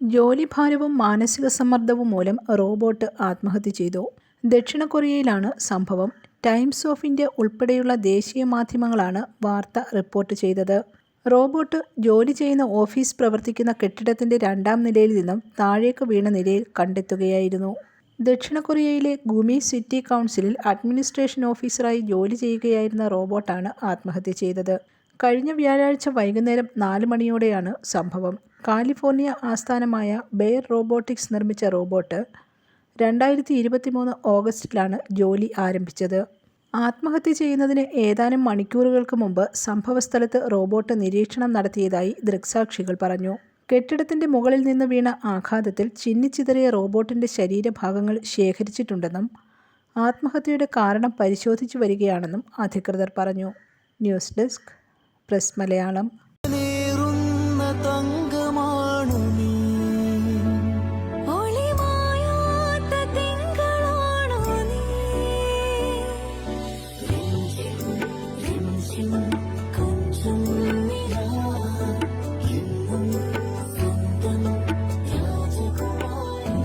ജോലിഭാരവും മാനസിക സമ്മർദ്ദവും മൂലം റോബോട്ട് ആത്മഹത്യ ചെയ്തു. ദക്ഷിണ കൊറിയയിലാണ് സംഭവം. ടൈംസ് ഓഫ് ഇന്ത്യ ഉൾപ്പെടെയുള്ള ദേശീയ മാധ്യമങ്ങളാണ് വാർത്ത റിപ്പോർട്ട് ചെയ്തത്. റോബോട്ട് ജോലി ചെയ്യുന്ന ഓഫീസ് പ്രവർത്തിക്കുന്ന കെട്ടിടത്തിന്റെ രണ്ടാം നിലയിൽ നിന്നും താഴേക്ക് വീണ നിലയിൽ കണ്ടെത്തുകയായിരുന്നു. ദക്ഷിണ കൊറിയയിലെ ഗുമി സിറ്റി കൗൺസിലിൽ അഡ്മിനിസ്ട്രേഷൻ ഓഫീസറായി ജോലി ചെയ്യുകയായിരുന്ന റോബോട്ടാണ് ആത്മഹത്യ ചെയ്തത്. കഴിഞ്ഞ വ്യാഴാഴ്ച വൈകുന്നേരം നാല് മണിയോടെയാണ് സംഭവം. കാലിഫോർണിയ ആസ്ഥാനമായ ബെയർ റോബോട്ടിക്സ് നിർമ്മിച്ച റോബോട്ട് രണ്ടായിരത്തി ഇരുപത്തി മൂന്ന് ഓഗസ്റ്റിലാണ് ജോലി ആരംഭിച്ചത്. ആത്മഹത്യ ചെയ്യുന്നതിന് ഏതാനും മണിക്കൂറുകൾക്ക് മുമ്പ് സംഭവസ്ഥലത്ത് റോബോട്ട് നിരീക്ഷണം നടത്തിയതായി ദൃക്സാക്ഷികൾ പറഞ്ഞു. കെട്ടിടത്തിന്റെ മുകളിൽ നിന്ന് വീണ ആഘാതത്തിൽ ചിന്നിച്ചിതറിയ റോബോട്ടിന്റെ ശരീരഭാഗങ്ങൾ ശേഖരിച്ചിട്ടുണ്ടെന്നും ആത്മഹത്യയുടെ കാരണം പരിശോധിച്ചു വരികയാണെന്നും അധികൃതർ പറഞ്ഞു. News desk press Malayalam.